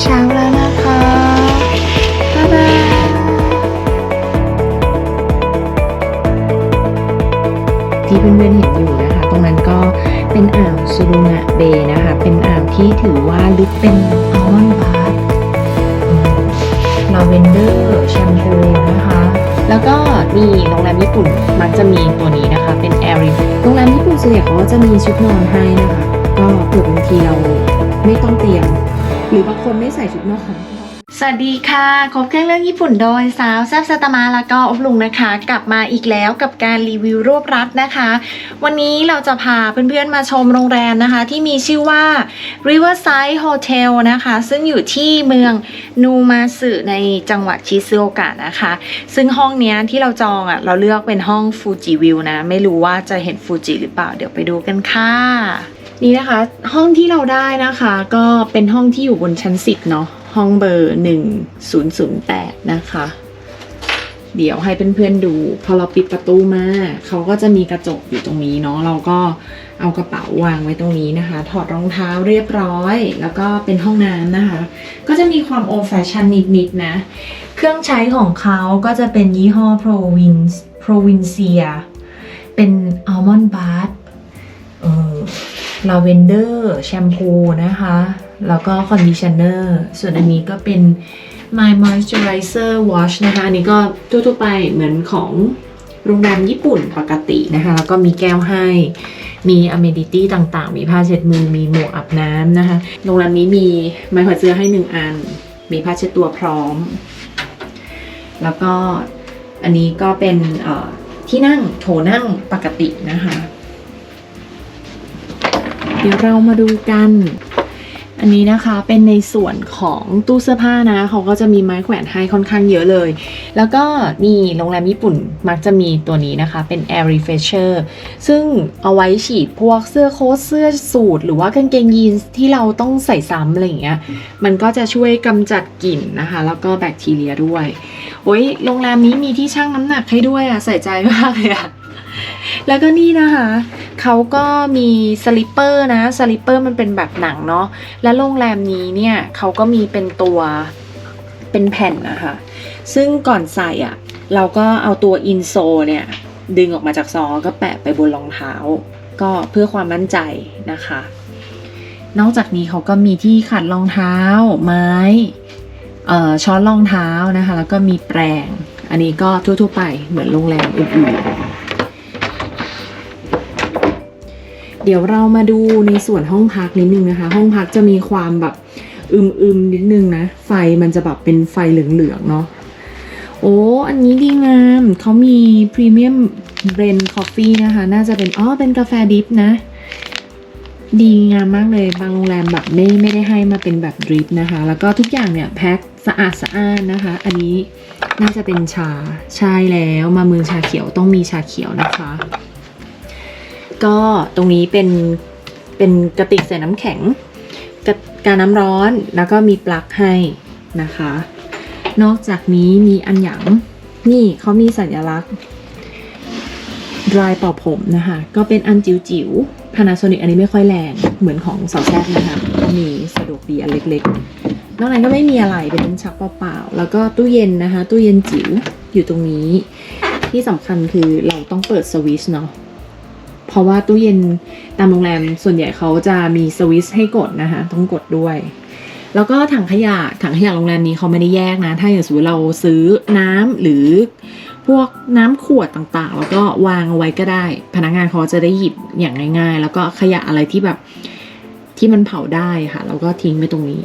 เช้าแล้วนะคะบ๊ายบายที่เพื่อนๆเห็นอยู่นะคะ ตรงนั้นก็เป็นอ่าวซูรุงะเบย์นะคะ เป็นอ่าวที่ถือว่าลึกเป็นอัลมอนด์บาร์ลาเวนเดอร์แชมพูนะคะ แล้วก็มีโรงแรมญี่ปุ่นมักจะมีตัวนี้นะคะ เป็นแอริโรงแรมญี่ปุ่นส่วนใหญ่เขาก็จะมีชุดนอนให้นะคะ ก็เผื่อบางทีเราไม่ต้องเตรียม หรือบางคนไม่ใส่ชุดนอนสวัสดีค่ะ ครบเครื่องเรื่องญี่ปุ่นโดยสาวแซบสตามาแล้วก็อบลุงนะคะ กลับมาอีกแล้วกับการรีวิวรวบรัดนะคะ วันนี้เราจะพาเพื่อนๆมาชมโรงแรมนะคะ ที่มีชื่อว่า Riverside Hotel นะคะ ซึ่งอยู่ที่เมืองนูมาสึในจังหวัดชิซึโอกะนะคะ ซึ่งห้องนี้ที่เราจองอะเราเลือกเป็นห้องฟูจิวิวนะ ไม่รู้ว่าจะเห็นฟูจิหรือเปล่าเดี๋ยวไปดูกันค่ะ นี่นะคะ ห้องที่เราได้นะคะ ก็เป็นห้องที่อยู่บนชั้น10เนาะห้องเบอร์1008นย์ศูนย์แปดนะคะ เดี๋ยวให้เพื่อนๆดู พอเราปิดประตูมาเขาก็จะมีกระจกอยู่ตรงนี้เนาะเราก็เอากระเป๋าวางไว้ตรงนี้นะคะ ถอดรองเท้าเรียบร้อย แล้วก็เป็นห้องน้ำนะคะ ก็จะมีความโอแฟชั่นนิดๆนะ เครื่องใช้ของเขาก็จะเป็นยี่ห้อ Province Provincia เป็น Almond Bath เออ ลาเวนเดอร์แชมพูนะคะ แล้วก็คอนดิชเนอร์ส่วนอันนี้ก็เป็น My Moisturizer Wash นะคะ อันนี้ก็ทั่วๆไปเหมือนของโรงแรมญี่ปุ่นปกตินะคะ แล้วก็มีแก้วให้ มีอเมดิตี้ต่างๆ มีผ้าเช็ดมือ มีหมวกอาบน้ำนะคะ โรงแรมนี้มีไม้ขวัญเสื้อให้หนึ่งอัน มีผ้าเช็ดตัวพร้อม แล้วก็อันนี้ก็เป็นที่นั่งโถนั่งปกตินะคะ ดี๋ยวเรามาดูกัน อันนี้นะคะเป็นในส่วนของตู้เสื้อผ้านะ เขาก็จะมีไม้แขวนให้ค่อนข้างเยอะเลย แล้วก็นี่โรงแรมญี่ปุ่นมักจะมีตัวนี้นะคะ เป็น Air Refresher ซึ่งเอาไว้ฉีดพวกเสื้อโค้ทเสื้อสูทหรือว่ากางเกงยีนส์ที่เราต้องใส่ซ้ำอะไรอย่างเงี้ย มันก็จะช่วยกำจัดกลิ่นนะคะ แล้วก็แบคทีเรียด้วย โอ้ยโรงแรมนี้มีที่ชั่งน้ำหนักให้ด้วยอะใส่ใจมากเลยอะ แล้วก็นี่นะคะเขาก็มีสลิปเปอร์นะสลิปเปอร์มันเป็นแบบหนังเนาะและโรงแรมนี้เนี่ยเขาก็มีเป็นตัวเป็นแผ่นนะคะซึ่งก่อนใส่อะ่ะเราก็เอาตัวอินโซเนี่ยดึงออกมาจากซองก็แปะไปบนรองเท้า ก็เพื่อความมั่นใจนะคะ นอกจากนี้เขาก็มีที่ขัดรองเท้าไม้ช้อนรองเท้านะคะ แล้วก็มีแปรง อันนี้ก็ทั่วๆไปเหมือนโรงแรมอื่นๆ เดี๋ยวเรามาดูในส่วนห้องพักนิดนึงนะคะ ห้องพักจะมีความแบบอึมๆนิดนึงนะ ไฟมันจะแบบเป็นไฟเหลืองๆเนาะโอ้ อันนี้ดีงาม เขามีพรีเมียมเบรนด์คอฟฟี่นะคะ น่าจะเป็น อ๋อ เป็นกาแฟดิฟนะ ดีงามมากเลย บางโรงแรมแบบไม่ไม่ได้ให้มาเป็นแบบดริปนะคะ แล้วก็ทุกอย่างเนี่ยแพ็คสะอาดสะอ้านนะคะ อันนี้น่าจะเป็นชา ใช่แล้ว มาเมืองชาเขียวต้องมีชาเขียวนะคะ ก็ตรงนี้เป็นเป็นกระติกใส่น้ำแข็งกการน้ำร้อนแล้วก็มีปลั๊กให้นะคะ นอกจากนี้มีอันหยังนี่เขามีสัญลักษณ์ dry เป่าผมนะคะ ก็เป็นอันจิ๋วๆ Panasonic อันนี้ไม่ค่อยแรงเหมือนของสาวแซดนะคะก็มีสะดวกดีอันเล็กๆ นอกนั้นก็ไม่มีอะไรเป็นลิ้นชักเปล่าๆ แล้วก็ตู้เย็นนะคะ ตู้เย็นจิ๋วอยู่ตรงนี้ ที่สำคัญคือเราต้องเปิดสวิชเนาะ ราะว่าตู้เย็นตามโรงแรมส่วนใหญ่เขาจะมีสวิตให้กดนะคะต้องกดด้วย แล้วก็ถังขยะถังขยะโรงแรมนี้เขาไม่ได้แยกนะ ถ้าอย่างสมมติเราซื้อน้ำหรือพวกน้ำขวดต่างๆ แล้วก็วางเอาไว้ก็ได้ พนักงานเขาจะได้หยิบอย่างง่าย ๆ แล้วก็ขยะอะไรที่แบบที่มันเผาได้ค่ะแล้วก็ทิ้งไปตรงนี้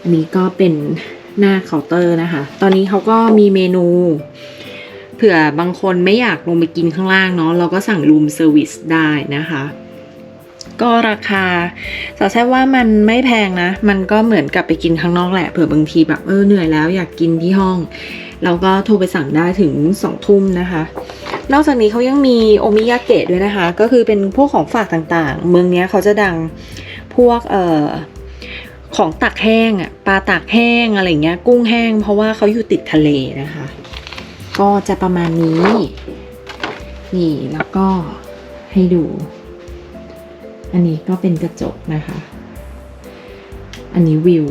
อันนี้ก็เป็นหน้าเคาน์เตอร์นะคะ ตอนนี้เขาก็มีเมนู เผื่อบางคนไม่อยากลงไปกินข้างล่างเนาะเราก็สั่งรูมเซอร์วิสได้นะคะ ก็ราคาสาวแซ่ว่ามันไม่แพงนะ มันก็เหมือนกับไปกินข้างนอกแหละเผื่อบางทีแบบเออเหนื่อยแล้วอยากกินที่ห้อง เราก็โทรไปสั่งได้ถึงสองทุ่มนะคะนอกจากนี้เขายังมีโอมิยาเกะด้วยนะคะ ก็คือเป็นพวกของฝากต่างๆ เมืองนี้เขาจะดังพวกเอ่อของตักแห้งอะปลาตากแห้งอะไรเงี้ยกุ้งแห้ง เพราะว่าเขาอยู่ติดทะเลนะคะ ก็จะประมาณนี้ นี่แล้วก็ให้ดู อันนี้ก็เป็นกระจกนะคะ อันนี้วิว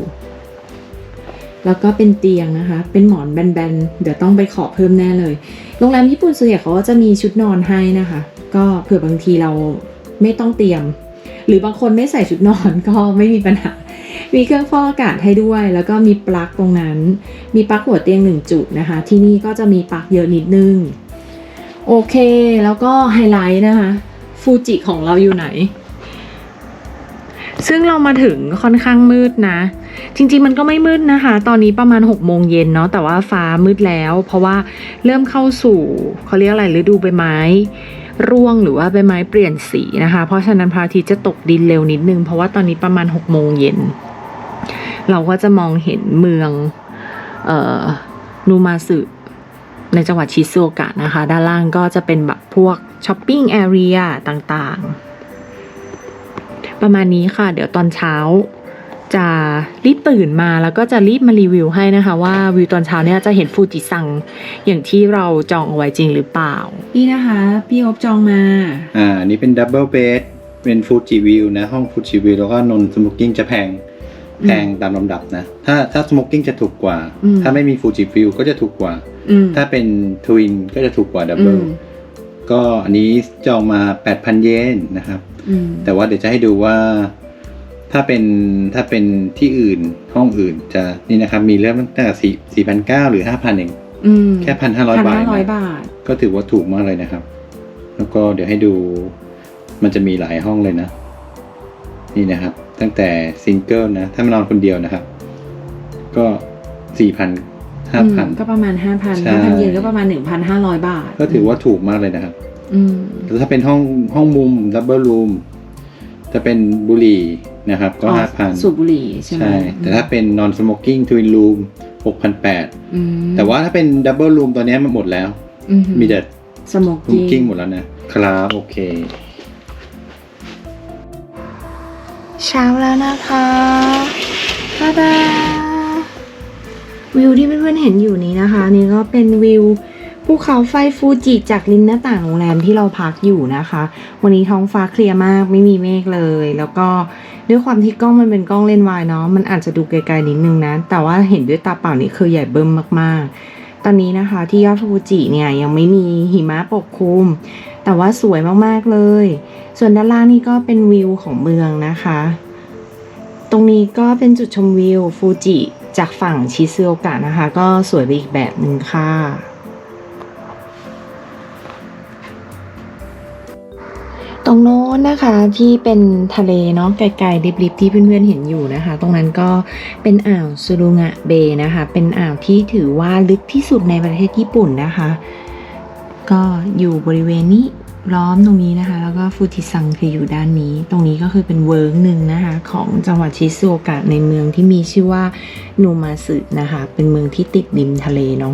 แล้วก็เป็นเตียงนะคะ เป็นหมอนแบนๆ เดี๋ยวต้องไปขอเพิ่มแน่เลย โรงแรมญี่ปุ่นส่วนใหญ่เขาก็จะมีชุดนอนให้นะคะ ก็เผื่อบางทีเราไม่ต้องเตรียม หรือบางคนไม่ใส่ชุดนอนก็ไม่มีปัญหา มีเครื่องฟอกอากาศให้ด้วย แล้วก็มีปลั๊กตรงนั้น มีปลั๊กหัวเตียงหนึ่งจุดนะคะ ที่นี่ก็จะมีปลั๊กเยอะนิดนึง โอเค แล้วก็ไฮไลท์นะคะฟูจิของเราอยู่ไหน ซึ่งเรามาถึงค่อนข้างมืดนะ จริงๆมันก็ไม่มืดนะคะ ตอนนี้ประมาณ6โมงเย็นเนาะแต่ว่าฟ้ามืดแล้ว เพราะว่าเริ่มเข้าสู่เขาเรียกอะไรฤดูใบไม้ร่วงหรือว่าใบไม้เปลี่ยนสีนะคะ เพราะฉะนั้นพระอาทิตย์จะตกดินเร็วนิดนึง เพราะว่าตอนนี้ประมาณ6โมงเย็น เราก็จะมองเห็นเมืองเอ่อนูมาสึในจังหวัดชิซูโอกะนะคะ ด้านล่างก็จะเป็นแบบพวกช้อปปิ้งแอเรียต่างๆ ประมาณนี้ค่ะ เดี๋ยวตอนเช้าจะรีบตื่นมาแล้วก็จะรีบมารีวิวให้นะคะว่าวิวตอนเช้าเนี่ยจะเห็นฟูจิซังอย่างที่เราจองเอาไว้จริงหรือเปล่า นี่นะคะ พี่อบจองมา อ่าอันนี้เป็นดับเบิลเบดเป็นฟูจิวิวนะ ห้องฟูจิวิวแล้วก็นนสโมกกิ้งจะแพงอืม แพงตามลำดับนะ ถ้าถ้าสโมกกิ้งจะถูกกว่าอืมถ้าไม่มีฟูจิวิวก็จะถูกกว่าอืมถ้าเป็นทวินก็จะถูกกว่าดับอืเบิลมก็อันนี้จองมา 8,000 เยนนะครับอืมแต่ว่าเดี๋ยวจะให้ดูว่า ถ้าเป็นถ้าเป็นที่อื่นห้องอื่นจะนี่นะครับ มีเริ่มตั้งแต่สี่สี่พันเก้าหรือห้าพันเองอืมแค่พันห้าร้อยพันบาทห้าร้อยนะบาท ก็ถือว่าถูกมากเลยนะครับ แล้วก็เดี๋ยวให้ดูมันจะมีหลายห้องเลยนะ นี่นะครับ ตั้งแต่ซิงเกิลนะ ถ้ามานอนคนเดียวนะครับ ก็สี่พันห้าพันอืมก็ประมาณห้าพันใช่ห้าพันเยนก็ประมาณหนึ่งพันห้าร้อยบาท ก็ถือว่าถูกมากเลยนะครับอืมแล้วถ้าเป็นห้องห้องมุมดับเบิลรูมจะเป็นบุหรี่นะครับ ก็อ๋อห้าพันสูบบุหรี่ใช่ไหมใช่ แต่ถ้าเป็นนอนสโมกกิ้งทวินรูมหกพันแปดอืมแต่ว่าถ้าเป็นดับเบิลรูมตัวเนี้ยมันหมดแล้วอืมีแต่สโมกสโมกกิ้กิ้งงหมดแล้วนะครับ โอเค เช้าแล้วนะคะตาดาวิวที่เพื่อนๆเห็นอยู่นี้นะคะ นี่ก็เป็นวิวภูเขาไฟฟูจิจากริมหน้าต่างโรงแรมที่เราพักอยู่นะคะ วันนี้ท้องฟ้าเคลียร์มากไม่มีเมฆเลย แล้วก็ด้วยความที่กล้องมันเป็นกล้องเลนส์วายเนาะมันอาจจะดูไกลๆนิดนึงนะ แต่ว่าเห็นด้วยตาเปล่านี่คือใหญ่เบิ่มมากๆ ตอนนี้นะคะที่ยอดฟูจิเนี่ยยังไม่มีหิมะปกคลุม แต่ว่าสวยมากๆเลย ส่วนด้านล่างนี่ก็เป็นวิวของเมืองนะคะ ตรงนี้ก็เป็นจุดชมวิวฟูจิจากฝั่งชิซึโอกะนะคะ ก็สวยไปอีกแบบหนึ่งค่ะตรงโน้นนะคะที่เป็นทะเลเนาะไกลๆริบๆที่เพื่อนๆเห็นอยู่นะคะ ตรงนั้นก็เป็นอ่าวซูรุงะเบนะคะ เป็นอ่าวที่ถือว่าลึกที่สุดในประเทศญี่ปุ่นนะคะ ก็อยู่บริเวณนี้ล้อมตรงนี้นะคะ แล้วก็ฟูจิซังคืออยู่ด้านนี้ ตรงนี้ก็คือเป็นเวิร์กหนึ่งนะคะ ของจังหวัดชิซูโอกะในเมืองที่มีชื่อว่านูมาสึนะคะ เป็นเมืองที่ติดริมทะเลเนาะ